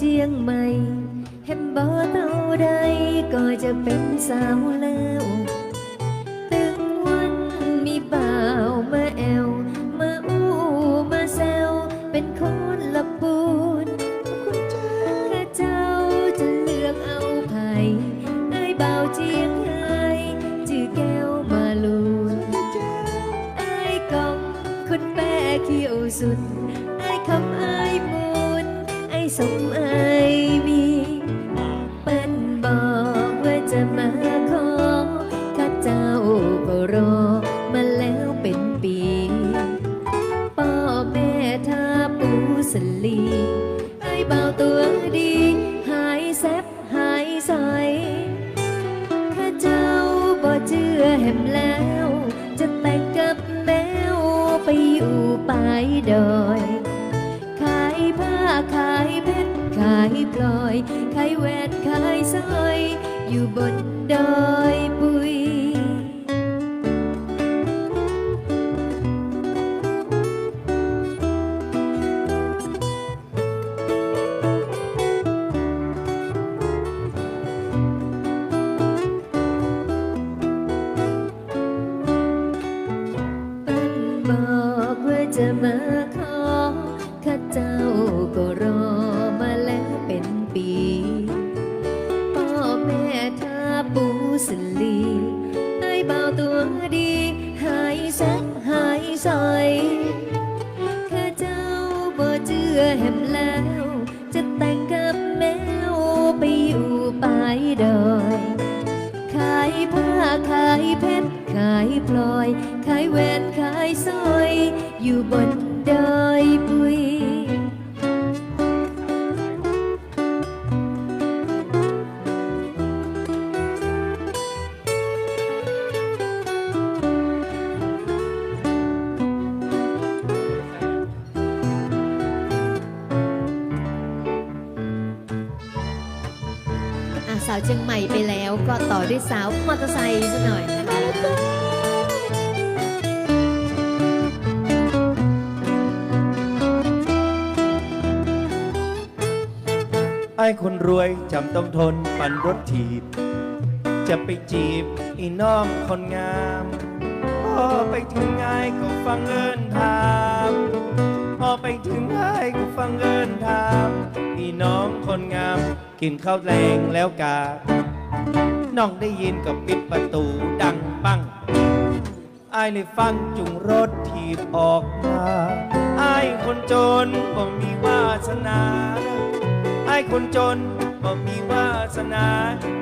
เจียงใหม่เห็นบ่เท่าใดก็จะเป็นสาวแล้วตึงวันมีเบ่ามาแอว มาอู้มาแซวเป็นคนละปูนแค่เจ้าจะเลือกเอาไผ่ไอ้เบ่าเจียงไฮ้จื่อแก้วมาลูนไอ้กองคนแปะเขียวสุดไอ้คำ ลีไอ้เบาตัวดี หายแซบหายใสข้าเจ้าบ่เชื่อแหมแล้ว จะแต่งกับแมวไปอยู่ปลายดอยขายผ้าขายเพชรขายพลอยขายแหวนขายสร้อย อยู่บนดอยปุย อยข้าเจ้าบ่เจือแหมแล้ว จะแต่งกับแมวไปอยู่ปลายดอย ขายผ้าขายเพชรขายพลอย ขายแหวนขายสร้อย อยู่บนดอยปุย สาวเชียงใหม่ไปแล้วก็ต่อด้วยสาวมอเตอร์ไซค์สักหน่อยนะคะไอ้คนรวยจำต้องทนปั่นรถถีบ จะไปจีบอีน้องคนงามพอไปถึงไงก็ฟังเอินถามพอไปถึงไงก็ฟังเอินถามอีน้องคนงาม กินข้าวแรงแล้วกา น้องได้ยินก็ปิดประตูดังปังไอ้ายเลยฟังจุงรถถีบออกมาไอ้ายคนจนก็มีวาสนาไอ้คนจนบ่มีวาสนา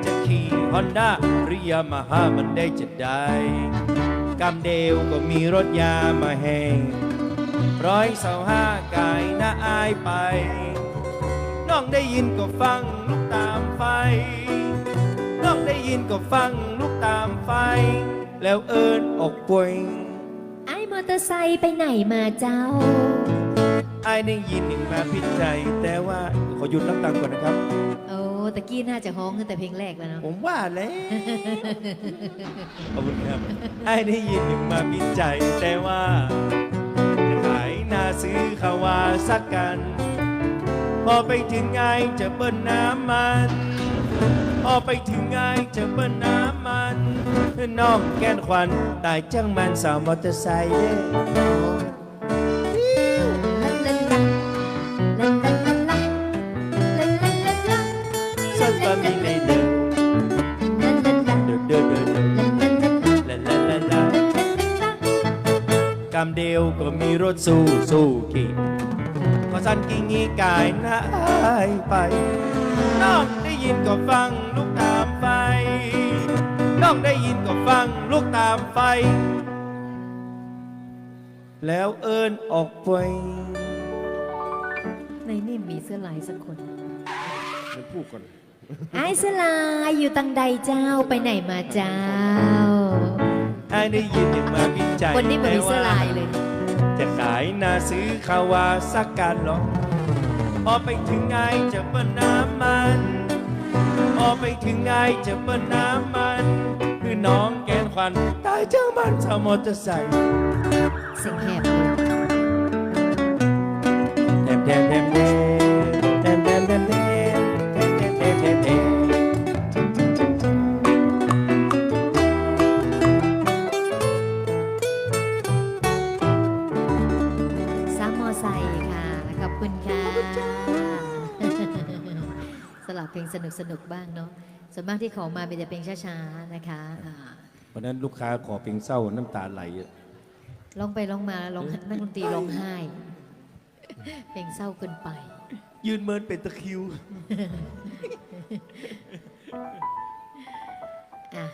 จะขี่ฮอนด้าหรือยามาฮ่ามันได้จะได้กำเดวก็มีรถยามาแหงร้อยสาห้ากายหน้าอายไป ได้ยินก็ฟังลูกตามไฟ น้องได้ยินก็ฟังลูกตามไฟ แล้วเอิญอกป่วยไอ้มอเตอร์ไซค์ไปไหนมาเจ้า ไอ้ายได้ยินหนึ่งมาพิจัยแต่ว่าขอหยุดรับตังค์ก่อนนะครับ โอ้ตะกี้น่าจะฮ้องตั้งแต่เพลงแรกแล้วเนาะ ผมว่าแล้วขอบคุณครับไอ้ได้ยินหนึ่งมาพิจัยแต่ว่าจะขายนาซื้อขาวาสักกัน พอไปถึงไงจะเปิ้ลน้ำมัน พอไปถึงไงจะเปิ้ลน้ำมันน้องแกนควันตายจังมันสาวมอเตอร์ไซค์เด้ส้นบะหมี่ไม่เดินเดินเดินเดินลาลาลาลากำเดียวก็มีรถสู้สู้ขี่ พอสันกิ่งงี้กายหน้าอายไป น้องได้ยินก็ฟังลูกตามไฟ น้องได้ยินก็ฟังลูกตามไฟ แล้วเอิญออกไปในนี่มีเสื้อลายสักคนเดี๋ยวพูดก่อนไอ้เสื้อลายอยู่ตังใดเจ้าไปไหนมาเจ้าไอ้ได้ยินอย่างมาวิจัยคนนี้มันมีเสื้อลายเลย จะขายนาซื้อขาวาสักการหรอกพอไปถึงไงจะเปิ้น้ำมันพอไปถึงไงจะเปิ้น้ำมัน คือน้องแกนควันตายจ้างมันสาวมอเตอร์ไซค์เสียงแหบแทมแทมแทมแท คุณค่ะสลับเพลงสนุกสนุกบ้างเนาะส่วนมากที่ขอมาเป็นแต่เพลงช้าๆนะคะเพราะฉะนั้นลูกค้าขอเพลงเศร้าน้ำตาไหลอะร้องไปร้องมาร้องนั่งดนตรีร้องไห้ เพลงเศร้าเกินไป ยืนเมินเป็นตะคิว อะ